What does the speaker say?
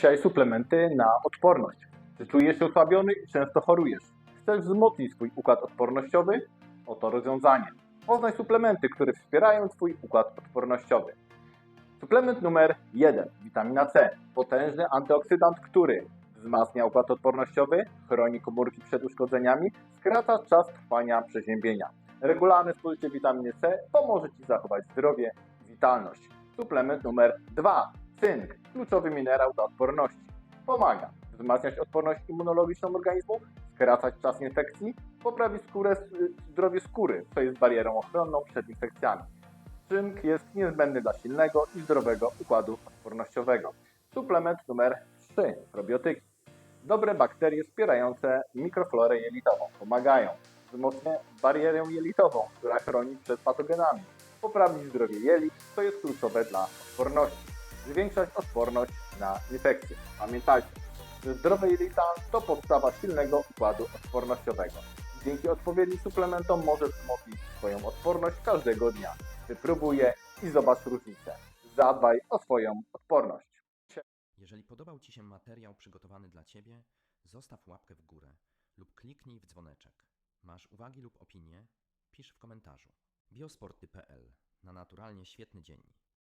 Dzisiaj suplementy na odporność. Czy czujesz się osłabiony i często chorujesz? Chcesz wzmocnić swój układ odpornościowy? Oto rozwiązanie. Poznaj suplementy, które wspierają Twój układ odpornościowy. Suplement numer 1. Witamina C. Potężny antyoksydant, który wzmacnia układ odpornościowy, chroni komórki przed uszkodzeniami, skraca czas trwania przeziębienia. Regularne spożycie witaminy C pomoże Ci zachować zdrowie i witalność. Suplement numer 2. Cynk. Kluczowy minerał do odporności. Pomaga wzmacniać odporność immunologiczną organizmu, skracać czas infekcji, poprawić skórę, zdrowie skóry, co jest barierą ochronną przed infekcjami. Cynk jest niezbędny dla silnego i zdrowego układu odpornościowego. Suplement numer 3. Probiotyki. Dobre bakterie wspierające mikroflorę jelitową pomagają wzmocnić barierę jelitową, która chroni przed patogenami, poprawić zdrowie jelit, co jest kluczowe dla odporności, zwiększać odporność na infekcje. Pamiętajcie, że zdrowe jelita to podstawa silnego układu odpornościowego. Dzięki odpowiednim suplementom możesz wzmocnić swoją odporność każdego dnia. Wypróbuj je i zobacz różnicę. Zadbaj o swoją odporność. Jeżeli podobał Ci się materiał przygotowany dla Ciebie, zostaw łapkę w górę lub kliknij w dzwoneczek. Masz uwagi lub opinie? Pisz w komentarzu. Biosporty.pl na naturalnie świetny dzień.